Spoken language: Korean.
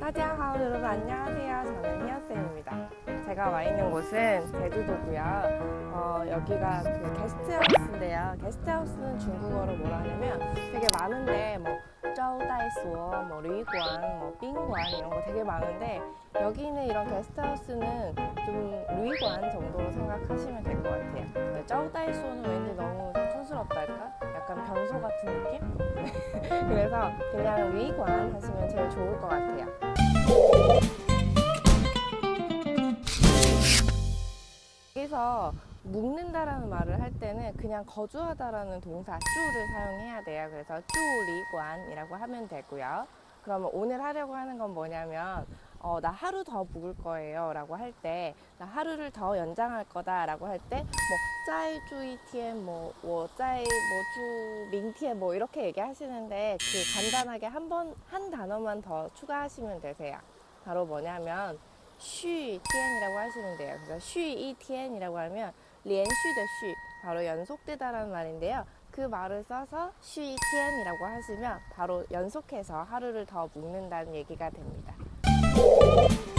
따지하오 여러분 안녕하세요. 저는 희연쌤입니다. 제가 와 있는 곳은 제주도고요. 어, 여기가 그 게스트하우스인데요. 게스트하우스는 중국어로 뭐라 하냐면 되게 많은데 뭐 짜오다이소, 뭐 루이관, 뭐 빙관 이런 거 되게 많은데 여기 있는 이런 게스트하우스는 좀 루이관 정도로 생각하시면 될 것 같아요. 촌스럽달 그래서 그냥 루이관 하시면 제일 좋을 것 같아요. 여기서 묵는다라는 말을 할 때는 그냥 거주하다라는 동사 쭈를 사용해야 돼요. 그래서 쭈리관이라고 하면 되고요. 그러면 오늘 하려고 하는 건 뭐냐면 어, 나 하루 더 묵을 거예요 라고 할 때 나 하루를 더 연장할 거다 라고 할 때뭐 짜이 주이 티에 뭐, 뭐 짜이 뭐주 밍티에 뭐 이렇게 얘기하시는데 그 간단하게 한 번 한 단어만 더 추가하시면 되세요. 바로 뭐냐면 쉬 티엔이라고 하시면 돼요. 그래서 쉬이 티엔이라고 하면 렌쉬의 쉬 바로 연속되다라는 말인데요. 그 말을 써서 쉬이 티엔이라고 하시면 바로 연속해서 하루를 더 묵는다는 얘기가 됩니다. Thank you.